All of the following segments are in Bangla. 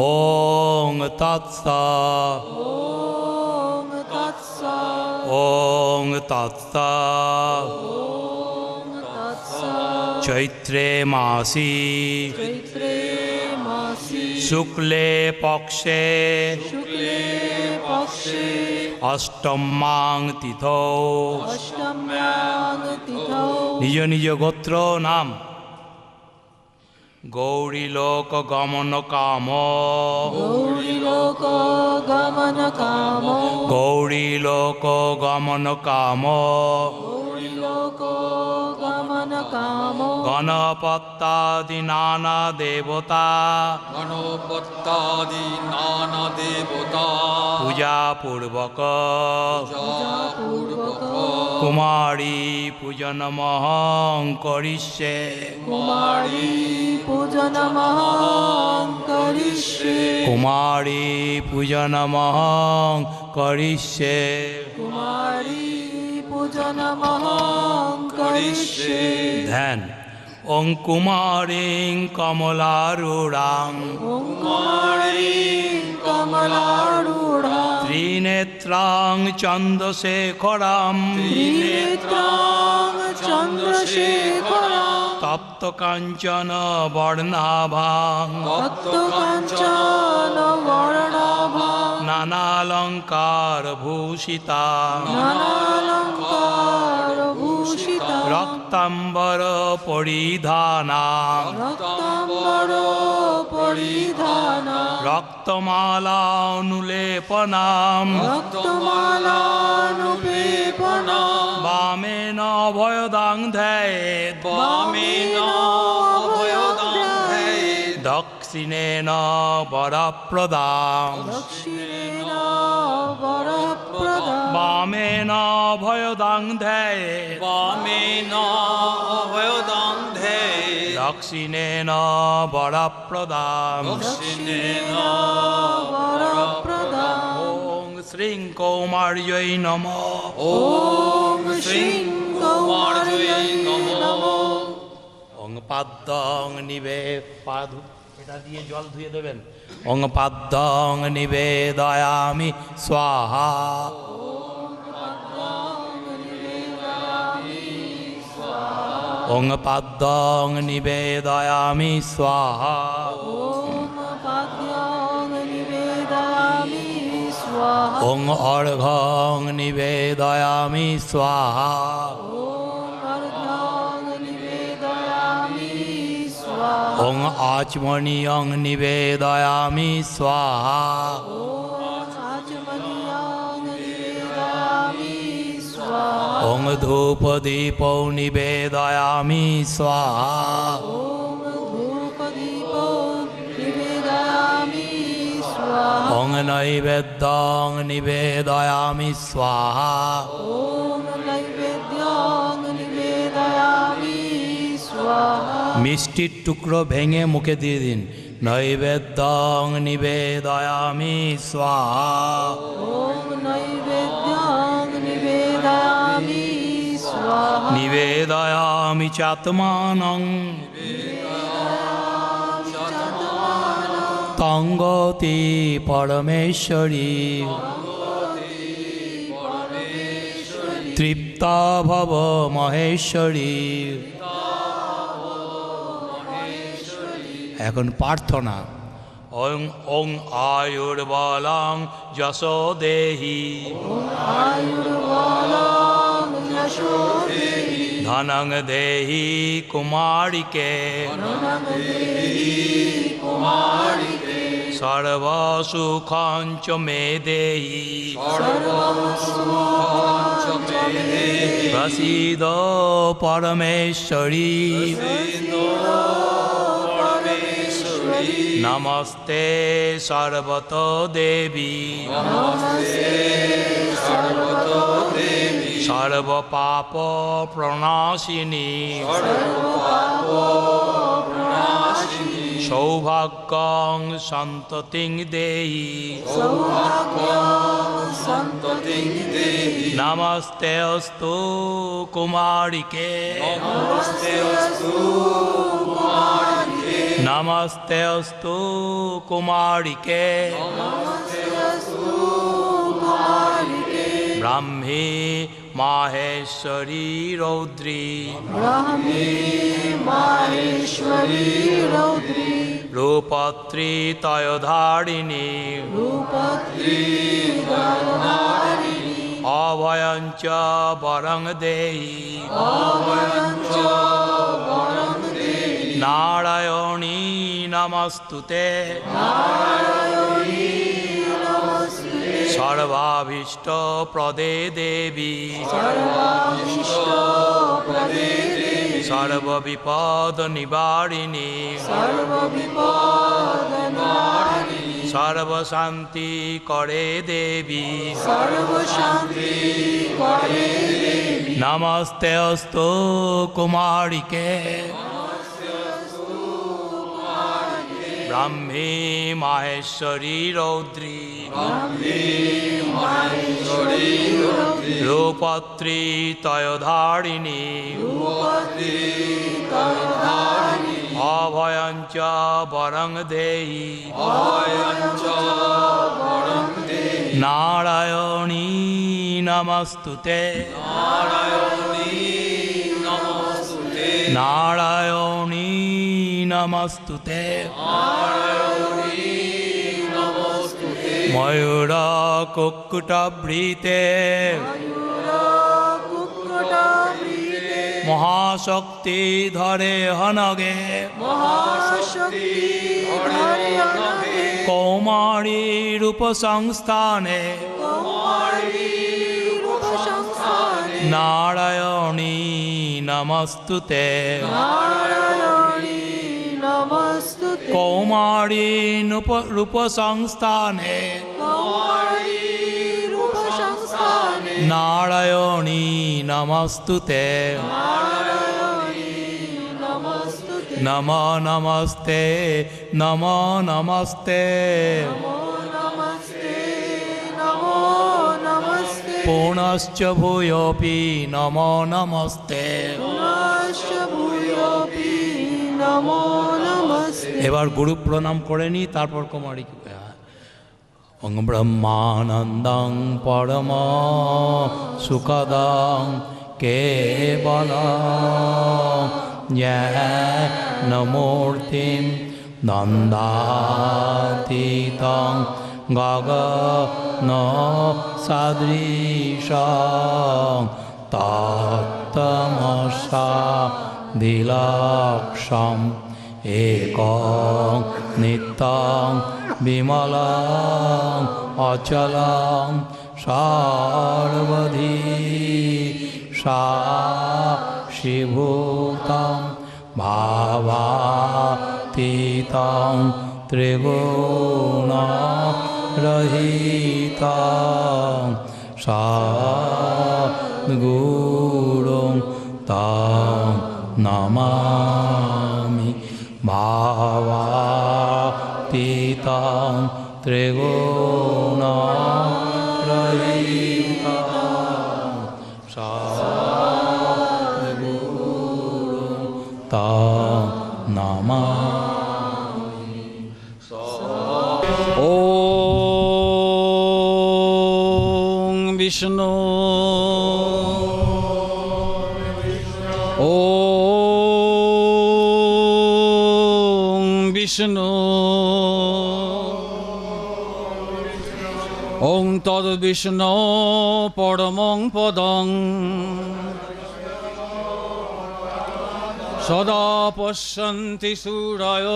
ওং তৎস ॐ तत्स ওং তৎস ॐ तत्स চৈত্রে মাসি चैत्रे मासि শুক্লে পক্ষে शुक्ले पक्षे অষ্টমাং তিথ अष्टम्यां तिथौ নিজ নিজ গোত্র নাম গৌরী লোক গমন কাম। গৌরী লোক গমন কাম। গৌরী লোক গমন কাম। গৌরী লোক গণপত্তাদি নানা দেবতা গণপত্তাদি নানা দেবতা পূজা পূর্বক কুমারী পূজনমহং করিষে কুমারী পূজনমহং করিষে কুমারী পূজনমহং করিষে কুমারী পূজনমহং হরিষে ধ্যান ওং কুমারীং ত্রিনেত্রাং চন্দ্রশেখরাম। তপ্ত কাঞ্চন বর্ণাভাং। নানালঙ্কার ভূষিতা। নানালঙ্কার রক্তাম্বর পরিধানা। রক্তাম্বর পরিধানা। রক্তমালা অনুলেপনাম। রক্তমালা অনুলেপনা বামেন অভয়দাং ধ্যায়েত ধ্যায়ে। অভয়দাং ধ্যায়েত দক্ষিণেন বরপ্রদাম দক্ষিণেন বামেন ভয়দাং ধ্যেয় বামেন ভয়দাং ধ্যেয় দক্ষিণেন বরপ্রদাম। দক্ষিণেন বরপ্রদাম। ওং শ্রীং কৌমার্যৈ নমঃ। ওং শ্রীং কৌমার্যৈ নমঃ। অং পাদ্যং নিবে পাদু এটা দিয়ে জল ধুয়ে দেবেন। অং পাদ্যং নিবেদয়ামি স্বাহা। ॐ पाद्यां निवेदयामि स्वाहा। ॐ पाद्यां निवेदयामि स्वाहा। ॐ अर्घां निवेदयामि स्वाहा। ॐ आचमनीयं निवेदयामि स्वाहा। ॐ धूपदीपो निवेदयामि स्वाहा অং নৈবেদ্যং নিবেদয়ামি স্বাহা ॐ नैवेद्यं निवेदयामि स्वाहा মিষ্টির টুকরো ভেঙে মুখে দিয়ে দিন নৈবেদ্যং নিবেদয়ামি স্বাহা নিবেদয়ামি চাত্মানং তঙ্গতি পরমেশ্বরী তৃপ্ত ভব মহেশ্বরী এখন প্রার্থনা। ওং ওং আয়ুর্বলাং যশো দেহি আয়ুর্বল यशो देहि ধনং দেহি কুমারিকে সর্বসুখঞ্চ মে দেহি প্রসীদ পরমেশ্বরী নমস্তে সর্বত দেবী সর্বপাপ প্রণাশিনী সৌভাগ্য সন্ততি দেহি। নমস্তে অস্তু কুমারিকে। নমস্তে অস্তু কুমারিকে। নমস্তে ब्राह्मी माहेश्वरी रौद्री। ब्राह्मी माहेश्वरी रौद्री। रूपत्री तयधारिणी। रूपत्री गणधारिणी अभयञ्च वरं देहि अभयञ्च वरं देहि नारायणी नमस्तु ते नारायणी সর্বাভীষ্ট প্রদে দেবী। সর্ববিপদ নিবারিণী। সর্বশান্তি করে দেবী। সর্বশান্তি নমস্তে অস্তু কুমারিকে। ব্রাহ্মী মাহেশ্বরী রৌদ্রী। রূপত্রী তয়ধারিণী। অভয়ঞ্চ বরং দেয়ী নারায়ণী নমস্তুতে। নারায়ণ নারায়ণী নমস্তুতে। ময়ূর কুকুটবৃতে। মহাশক্তি ধরে হনগে। কৌমারী রূপ সংস্থানে নারায়ণী নমস্তুতে। কৌমারী রূপ সংস্থানে নারায়ণী নমস্তুতে। নম নমস্তে নম নমস্তে। নম পুনশ্চ ভূয়োপি নমো নমস্তে এবার গুরু প্রণাম করে নি, তারপর কুমারী ব্রহ্মানন্দং পরম সুখদং কেবল নমূর্তিম নন্দাতীতং গগন সাদৃশ তত্তমসা দিলক্ষম একং নিত্যং বিমলং অচলং সর্বধি সাক্ষিভূতং ভাবাতীতং ত্রিগুণ रहिता। सा गुरुं तां नमामि। भावीतां त्रिगुणा বিষ্ণু ও বিষ্ণু ওং তদ বিষ্ণু পরমং পদং সদা পশ্যন্তি সুরয়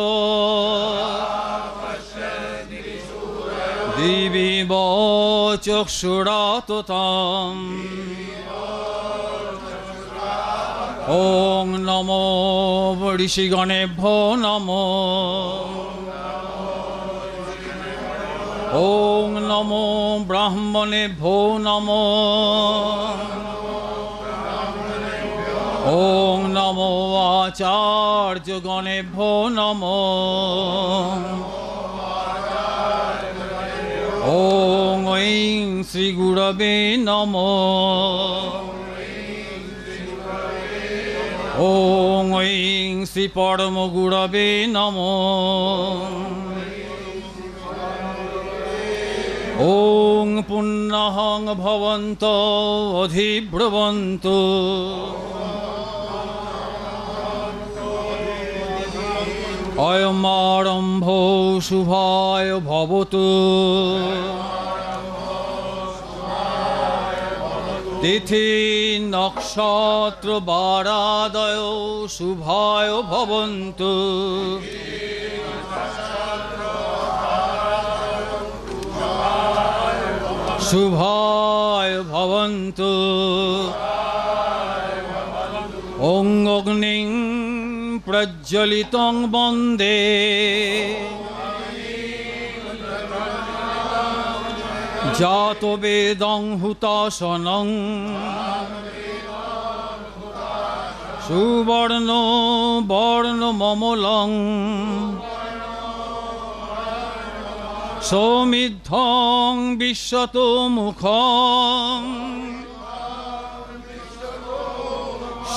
দিবিব চক্ষুরাততম ওং গণে ভ নম। ওং নম ব্রাহ্মণে ভো নম। ওং নমো আচার্য গণে ভ নম। ॐ ऐं श्रीगुरवे नमः ॐ ऐं श्रीपरमगुरवे नमः ॐ पुन्नहं भवन्तो अधिब्रुवन्तु অয়মারম্ভ শুভায় ভবতু। তিথি নক্ষত্র বারাদয় শুভায় ভবন্তু। শুভায় ভবন্তু। ওং অগ্নিং প্রজ্বলিতং বন্দে। জাত বেদং হুতাসনং সুবর্ণ বর্ণ মমলং। সৌমিদ্ধং বিশ্বত মুখং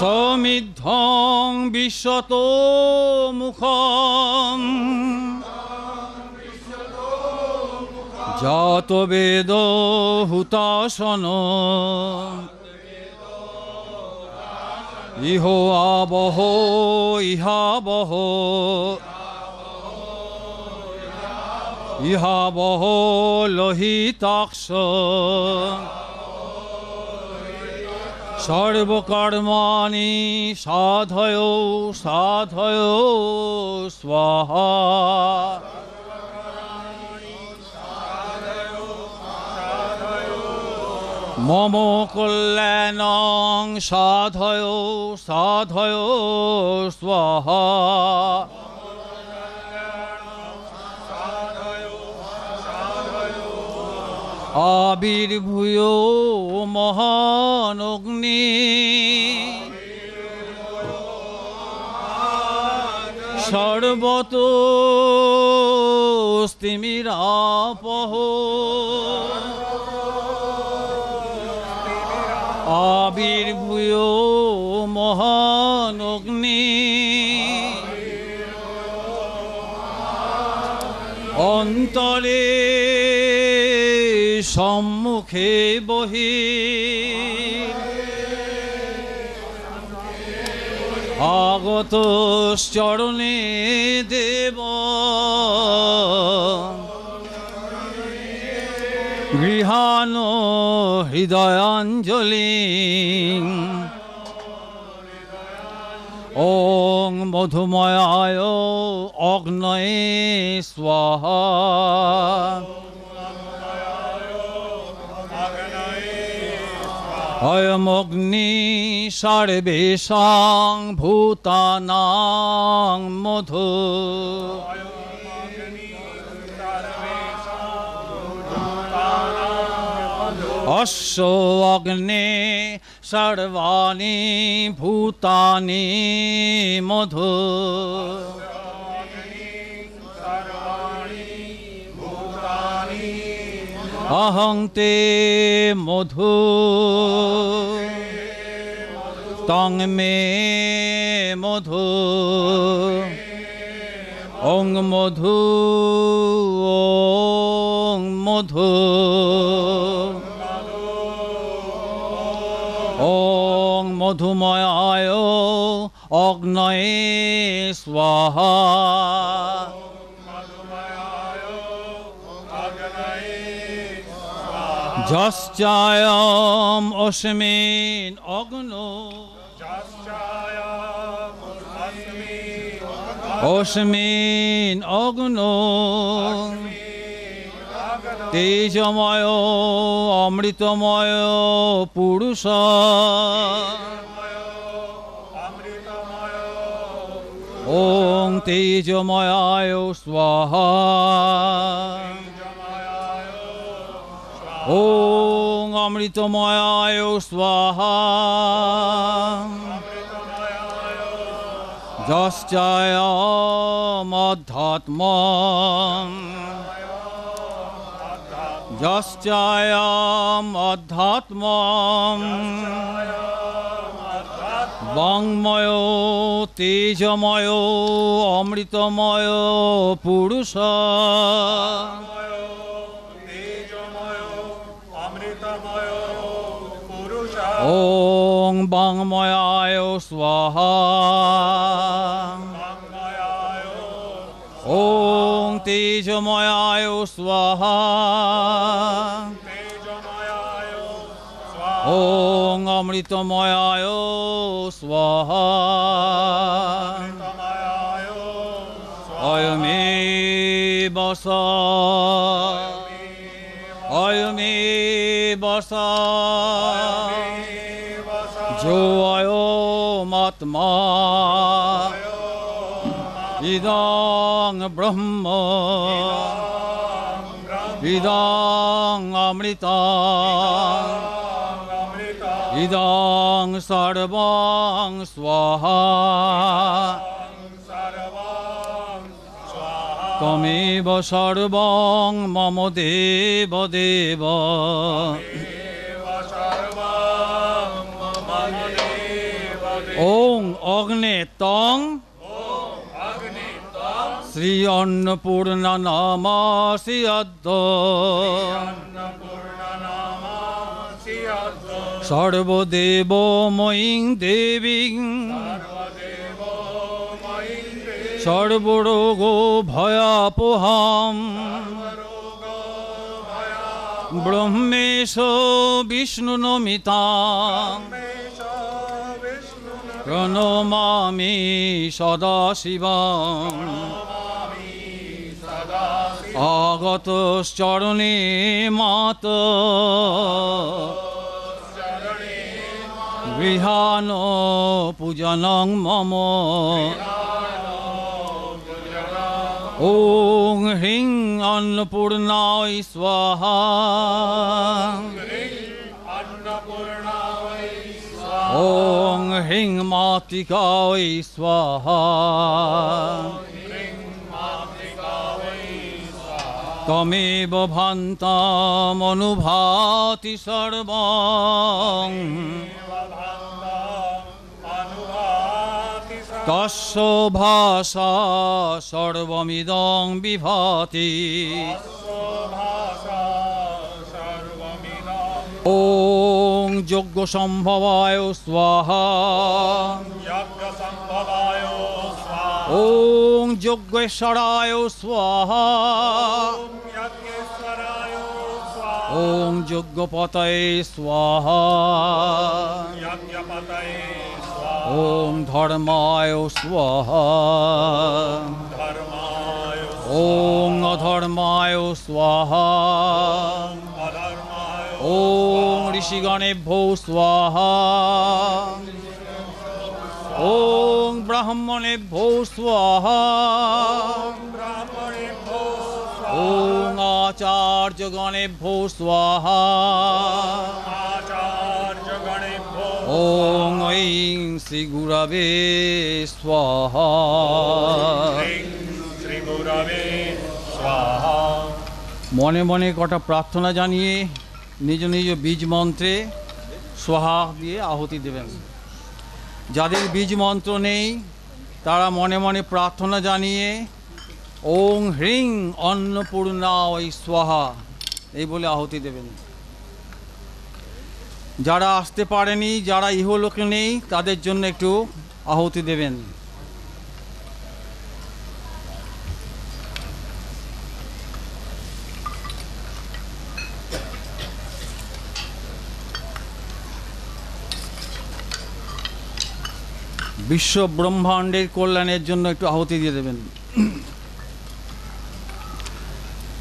সৌমিদ্ধং বিশ্বত মুখং জাত বেদ হুতাসন ইহ আবহ ইহাবহ ইহাবহ লোহিতাক্ষ। সর্বকর্মাণি সাধয় সাধয় স্বাহা। মম কল্যাণং সাধয় সাধয় স্বাহা। আবির্ভূয় মহানগ্নি সর্বত স্তিমিরাপহ সম্মুখে বহি। আগত চরণে দেব। গৃহান হৃদয়াঞ্জলি। ওং মধুময়ায় অগ্নয়ে স্বাহা। অয়মগ্নি সর্বেশাং ভূতানাং মধু। অশ্ব অগ্নে সর্বাণি ভূতানি মধু। অহং তে মধু। তং মে মধু। ওং মধু ওং মধু। ওং মধুময়ায় অগ্নয়ে স্বাহা। যশ্চায়ম অস্মিন অগ্ন অস্মিন অগ্ন তেজময় অমৃতময় পুরুষ ওং তেজময়ায় স্বাহা ওং অমৃতময়ায় স্বাহা। যশ্চায়মধ্যাত্ম যশ্চায়মধ্যাত্ম বাংময় তেজময় অমৃতময় পুরুষ। বাংময়ায় ওং তেজময়ায় স্বাহা তেজময়ায় ওং অমৃতময়ায় স্বাহা স্বাময়ায় অয়মে বস অয়মে বস ব্রহ্ম ইদং অমৃত ইদং সর্ব স্বহা তমেব মম দেব দেব ওং অগ্নে তং শ্রী অন্নপূর্ণা নামাসি অদ্য সর্বদেবময়ীং দেবীং। সর্বরোগ ভয়াপহাম। ব্রহ্মেশ বিষ্ণু নমিতাং প্রণমামি সদা শিবাং আগত চরণে মাত। গৃহাণ পূজনং মম। ওং হ্রিং অন্নপূর্ণায় স্বাহা। ওং হ্রিং মাতৃকায় স্বাহা। তমেব ভান্তামনুভাতি সর্বং। তস্য ভাষা সর্বমিদং বিভাতি। ওং যজ্ঞ সম্ভবায় স্বাহা। ওং যজ্ঞেশ্বরায় স্বাহা। ওং যজ্ঞপতয়ে স্বাহা ওং ধর্মায় স্বাহা ওং অধর্মায় স্বাহা ওং ঋষিগণেভ্যো স্বাহা ওং ব্রাহ্মণেভ্যো স্বাহা ওং আচার্যগণেভ্যো স্বাহা ওং ঐং শ্রী গুরবে স্বাহা শ্রীগুরবে স্বাহা মনে মনে কটা প্রার্থনা জানিয়ে নিজ নিজ বীজ মন্ত্রে সোহা দিয়ে আহুতি দেবেন। যাদের বীজ মন্ত্র নেই, তারা মনে মনে প্রার্থনা জানিয়ে ওং হ্রিং অন্নপূর্ণা ওই সোহা এই বলে আহতি দেবেন। যারা আসতে পারেনি, যারা ইহলোকে নেই, তাদের জন্য একটু আহতি দেবেন। বিশ্ব ব্রহ্মাণ্ডের কল্যাণের জন্য একটু আহতি দিয়ে দেবেন।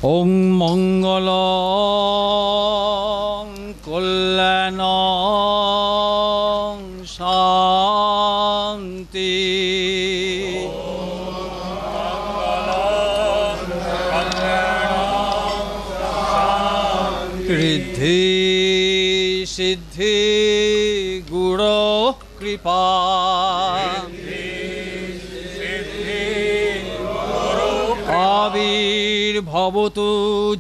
ওং মঙ্গল কল্যাণ শান্তি ঋদ্ধি সিদ্ধি গুড় কৃপা भवतु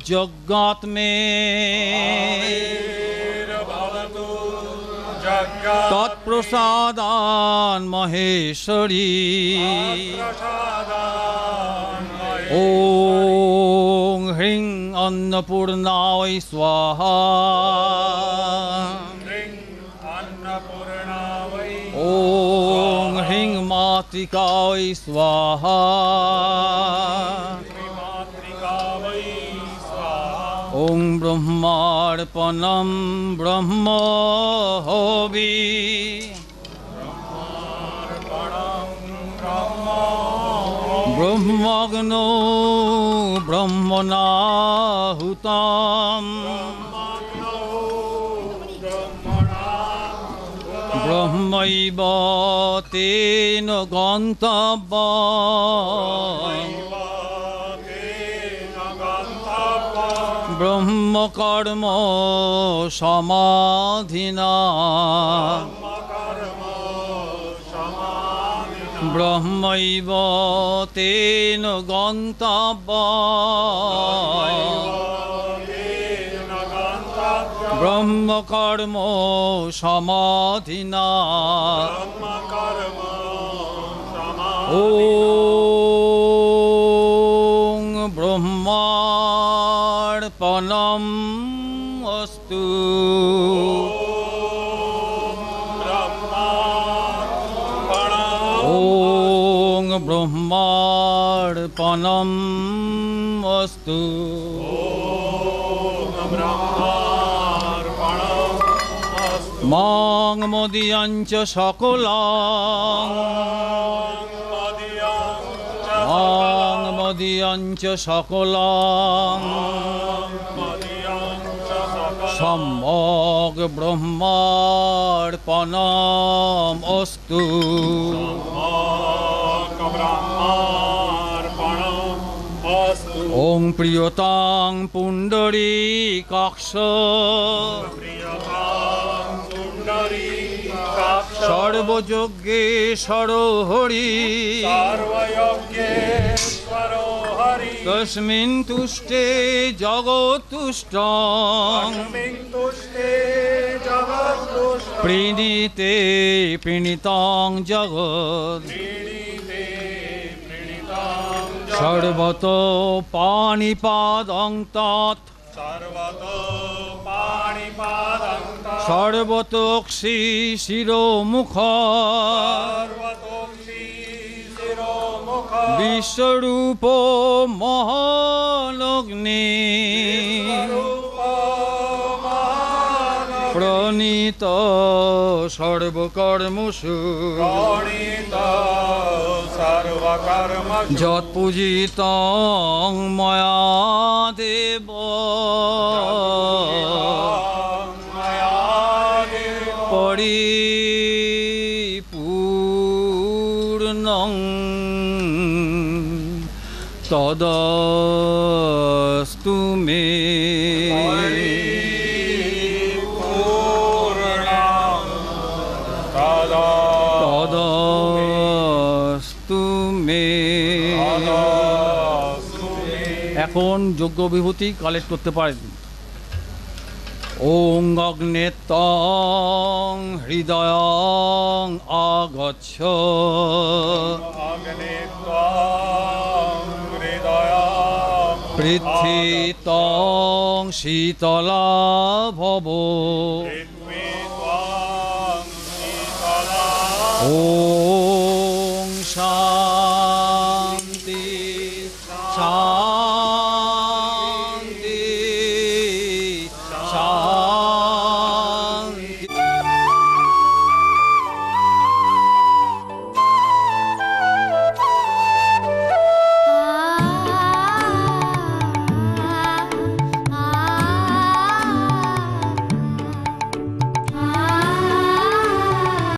जगत् मे। महेश्वरी। ओ ह्रीं अन्नपूर्णाय स्वाहा। ॐ ह्रीं मातृकाय स्वाहा। ॐ ब्रह्मार्पणं ब्रह्म हवि ब्रह्मग्नो ब्रह्मणाहुतम् ब्रह्मैव तेन गन्तव्यम् কর্ম সমাধিনা। ব্রহ্মৈব তেন গন্তব্য। ব্রহ্ম ব্রহ্মকর্ম সমাধিনা। ও ब्रह्मार्पणम् अस्तु मां मोदीयञ्च सकलां मां मोदीयञ्च सकलां सम्यग् ब्रह्मार्पणम् अस्तु ওং প্রিয়তং পুণ্ডরী কক্ষ। সর্বযজ্ঞে সরোহরি। তস্মিন তুষ্টে জগৎ তুষ্ট প্রীণীতে প্রণীতং জগৎ। সর্বত পাণিপাদং তৎ সর্বত পাণিপাদং সর্বতোক্ষি শিরোমুখ। বিশ্বরূপ মহালগ্নি প্রণীত সর্বকর্মসু। প্রণীত সর্বকর্ম যৎপূজিত ময়া দেব। পরিপূর্ণ তদস্তু এখন যোগ্য বিভূতি কালেক্ট করতে পারেন? ওং অগ্নেতং হৃদয় আগচ্ছ। পৃথিতং শীতলা ভব ও